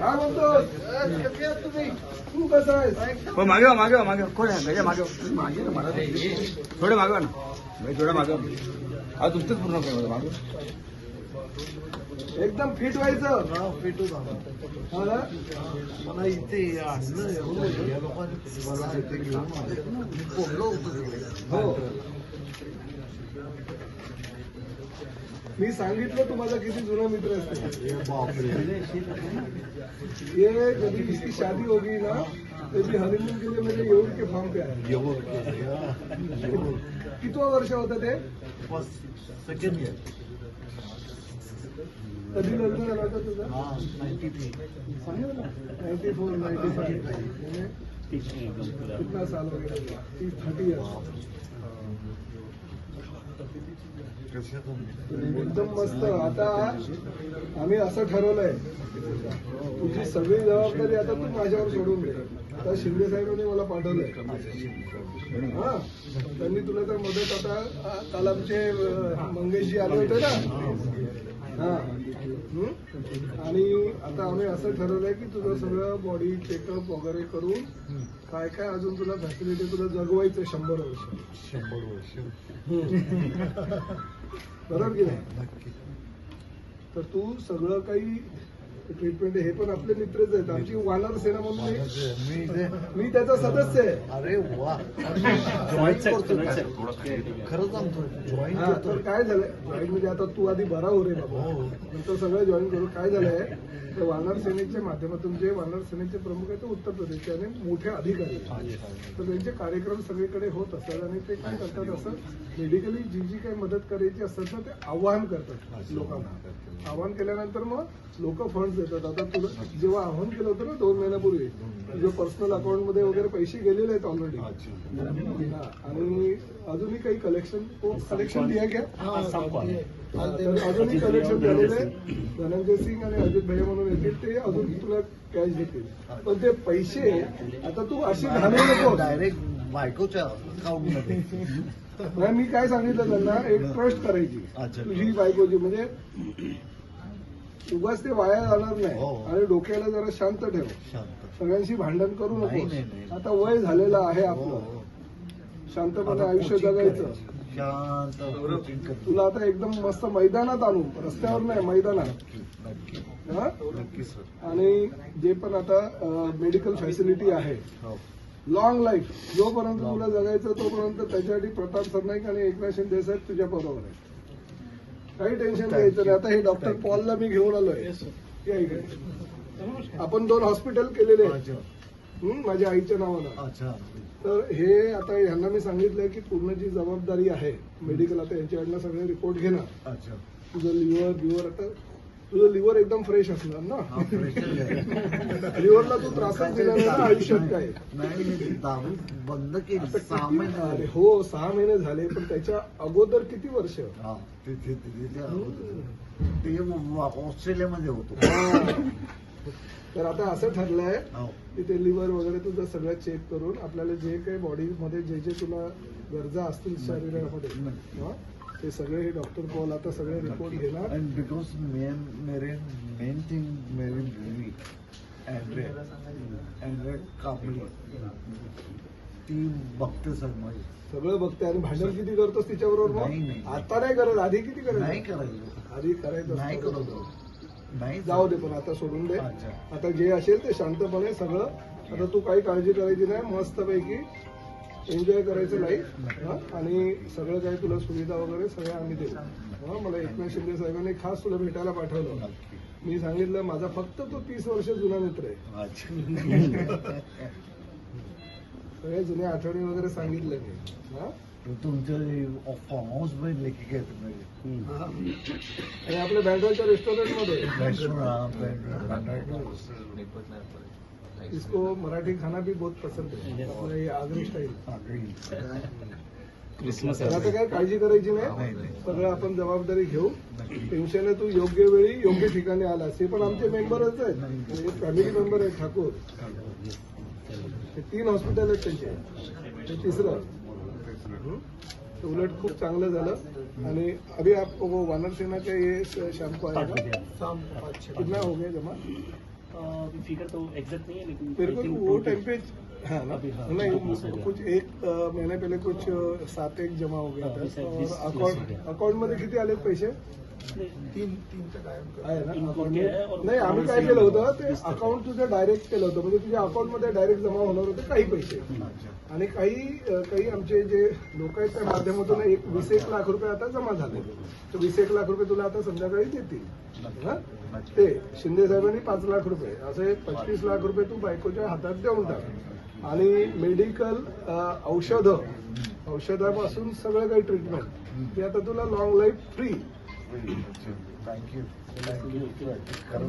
काय म्हणतो कसे आहात तुम्ही तू कसा आहेस हो मागे मागे मागे. कोण आहे? गजा मागे. मागे ना मला थोडं मागे वा ना थोडं मागे वा. हा तुमचंच पूर्ण करा मागे एकदम फिट व्हायचं हा ना? मला इथे या लोकांनी. हो. मी सांगितलं तुम्हाला किती जुना मित्र ये कभी इसकी शादी होगी ना तो भी हनीमून के लिए मेरे येऊर के फार्म पे आए. कितवं वर्ष होतं फ़र्स्ट सेकंड लग्न नाईन्टी फोर फाइव कितना साल हो गया? थर्टी इयर्स एकदम मस्त. आता आम्ही असं ठरवलंय तुझी सगळी जबाबदारी आता तू माझ्यावर सोडून दे. आता शिंदे साहेबांनी मला पाठवलंय. हा त्यांनी तुला तर मदत आता काल आमचे मंगेशजी आले होते ना? हा? आणि आता आम्ही असं ठरवलंय की तुझं सगळं बॉडी चेकअप वगैरे करून काय काय अजून तुला फॅसिलिटी तुला जगवायचं शंभर वर्ष. शंभर वर्ष. बरोबर की नाही? तर तू सगळं काही ट्रीटमेंट हे पण आपले मित्रच आहेत. आमची वानर सेना म्हणून एक- मी त्याचा सदस्य आहे. अरे वा. जॉईन करतो काय? जॉईन हा, करतो झालंय? जॉईन म्हणजे आता तू आधी बरा हो रे बाबा. हो. नंतर सगळं जॉईन करू. काय झालंय? तर वानर सेनेच्या माध्यमातून जे वानर सेनेचे प्रमुख आहेत ते उत्तर प्रदेशचे आणि मोठे अधिकारी आहेत. तर त्यांचे कार्यक्रम सगळीकडे होत असतात आणि ते काय करतात असं? मेडिकली जी जी काही मदत करायची असतात ना ते आवाहन करतात लोकांना. आवाहन केल्यानंतर मग लोक फंड देतात. आता तुला जेव्हा आवाहन केलं होतं ना दोन महिन्यापूर्वी तुझ्या पर्सनल अकाउंटमध्ये वगैरे पैसे गेलेले आहेत ऑलरेडी आणि अजूनही काही कलेक्शन कलेक्शन दिया क्या? तर अजूनही कलेक्शन झालेलं आहे धनंजय सिंग आणि अजित भैया म्हणून येतील. ते अजून तुला कॅश देतील. पण ते पैसे आता तू अशी घालू नको. डायरेक्ट बायकोच्या नाही, मी काय सांगितलं त्यांना एक ट्रस्ट करायची. तुझी बायकोची म्हणजे उगाच ते वाया जाणार नाही. हो. आणि डोक्याला जरा शांत ठेव. शांत. सगळ्यांशी भांडण करू नाही, नको नाही. आता वय झालेलं आहे हो, आपलं. हो. शांतपणे आता आयुष्य coaching जगायचं. करायचं. शांत coaching करायचं. तुला आता एकदम मस्त मैदानात आणू. रस्त्यावर नाही मैदानात. नक्की. नक्की हा? नक्की सर. आणि जे पण आता मेडिकल फॅसिलिटी आहे. हो. लॉंग लाईफ जोपर्यंत तुला जगायचं तोपर्यंत त्याच्यासाठी प्रताप सरनाईक आणि एकनाथ शिंदे साहेब तुझ्या बरोबर आहे काही टेन्शन घ्यायचं नाही. आता हे डॉक्टर पॉलला मी घेऊन आलोय. या इकडे. आपण दोन हॉस्पिटल केलेले हं, माझ्या आईच्या नावानं. अच्छा. तर हे आता यांना मी सांगितलंय की पूर्ण जी जबाबदारी आहे मेडिकल आता यांच्याकडनं सगळे रिपोर्ट घेणार. अच्छा. तुझं लिव्हर बिव्हर आता तुझं लिव्हर एकदम फ्रेश असणार ना? हा. लिव्हरला तू त्रासच दिला नाही ना आयुष्यात काय? नाही मी दारू बंद केली सहा अरे. हो सहा महिने झाले पण त्याच्या अगोदर किती वर्ष? हा ते ते ते- ते अगोदर. ते वा- ऑस्ट्रेलियामध्ये होतो. तर आता असं ठरलंय हो. की ते लिव्हर वगैरे तुझं सगळं चेक करून आपल्याला जे काही बॉडीमध्ये जे जे तुला गरजा असतील शरीरामध्ये हा, ते सगळे हे डॉक्टर पॉल आता सगळे रिपोर्ट घेणार. And because main, मेरे मेन थिंग मेरी बीवी अँड्रे अँड्रे कापली ती बघते सर माझी. सगळं बघते. आणि भांडण किती करतोस तिच्याबरोबर नाही, नाही. मग आता नाही करत. आधी किती नाही करत. करायचं आधी करायचं नाही असतं. करत. नाही जाऊ दे पण आता सोडून दे. अच्छा. आता जे असेल ते शांतपणे सगळं. आता तू काही काळजी करायची नाही. मस्तपैकी एन्जॉय करायचं लाईफ आणि सगळं काही तुला सुविधा वगैरे सगळ्या आम्ही देऊ. हा, मला एकनाथ शिंदे साहेबांनी खास तुला भेटायला पाठवलं. मी सांगितलं माझा फक्त तो तीस वर्ष जुना मित्र आहे. सगळे जुने आठवणी वगैरे सांगितले मी. हा? तुमचं फार्म हाऊस आणि आपल्या बँड्राच्या रेस्टॉरंटमध्ये. इसको मराठी खाना भी बहुत पसंद है। आगरी स्टाईल क्रिसमस आता काय काळजी करायची नाही. सगळं आपण जबाबदारी घेऊ. टेन्शन तू योग्य वेळी योग्य ठिकाणी आलास. हे पण आमचे मेंबरच आहेत. फॅमिली मेंबर आहेत ठाकूर. हे तीन हॉस्पिटल आहेत त्यांचे. तिसरं. उलट खूप चांगलं झालं. आणि अभी आप वो वानर सेना का ये शाम को आएगा शाम कितना हो गया जमा? फिगर तो एग्जैक्ट नहीं है लेकिन वो टाइम पे हाँ ना? हाँ, नहीं हजार। कुछ एक महीने पहले कुछ सात एक जमा हो गया हाँ, था। और हो अकाउंट। अकाउंटमध्ये किती आले पैसे। तीन तीन आहे ना? तीन अकाउंट नाही आम्ही काय केलं होतं ते अकाउंट तुझं डायरेक्ट केलं होतं म्हणजे तुझ्या अकाउंटमध्ये डायरेक्ट जमा होणार होते काही पैसे। आणि काही काही आमचे जे लोक आहेत त्या माध्यमातून एक वीस एक लाख रुपये आता जमा झाले. तर वीस एक लाख रुपये तुला आता संध्याकाळी देतील. हं? ते शिंदे साहेबांनी पाच लाख रुपये. असे पस्तीस लाख रुपये तू बायकोच्या हातात देऊन टाक. आणि मेडिकल औषधं. औषधापासून सगळं काही ट्रीटमेंट ते आता तुला long life free thank you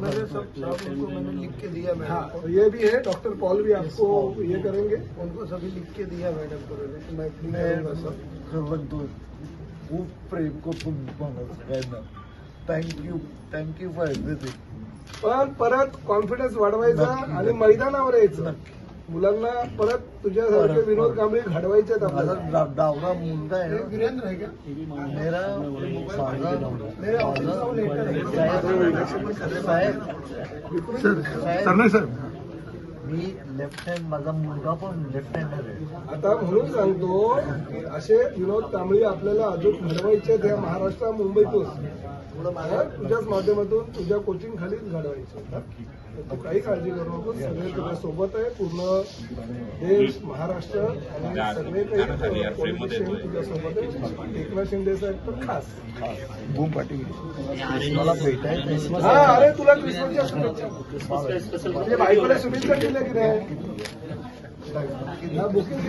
मैंने सब सब उनको मैंने लिख के दिया मैडम हाँ ये भी है डॉक्टर पॉल भी आपको ये करेंगे. उनको सभी लिख के दिया मैडम को मैं खूप प्रेम सगळ्यांना थँक्यू थँक्यू फॉर एव्हरीथिंग पण परत कॉन्फिडन्स वाढवायचा आणि मैदानावर यायचं. मुलांना परत तुझ्यासारखे विनोद कांबळे घडवायचे आहेत माझा आपल्याला डा- डावरा मुलगा आहे ना. वीरेंद्र है मेरा में है साहेब लेफ्ट हँड माझा मुलगा पण लेफ्ट हँडर आहे. आता म्हणून सांगतो की असे विनोद कांबळे आपल्याला अजून घडवायचे आहेत या महाराष्ट्र मुंबईतून. तुझ्याच माध्यमातून तुझ्या कोचिंग खाली घडवायचे तू काही काळजी करू नको सगळे तुझ्या सोबत आहे. पूर्ण देश महाराष्ट्र आणि सगळे काही पॉलिटिशियन तुझ्या सोबत आहे? एकनाथ शिंदे साहेब तर खास. बूम पाटील. हा अरे तुला क्रिसमसच्या शुभेच्छा म्हणजे बायकोला शुभेच्छा दिल्या की नाही? बुकिंग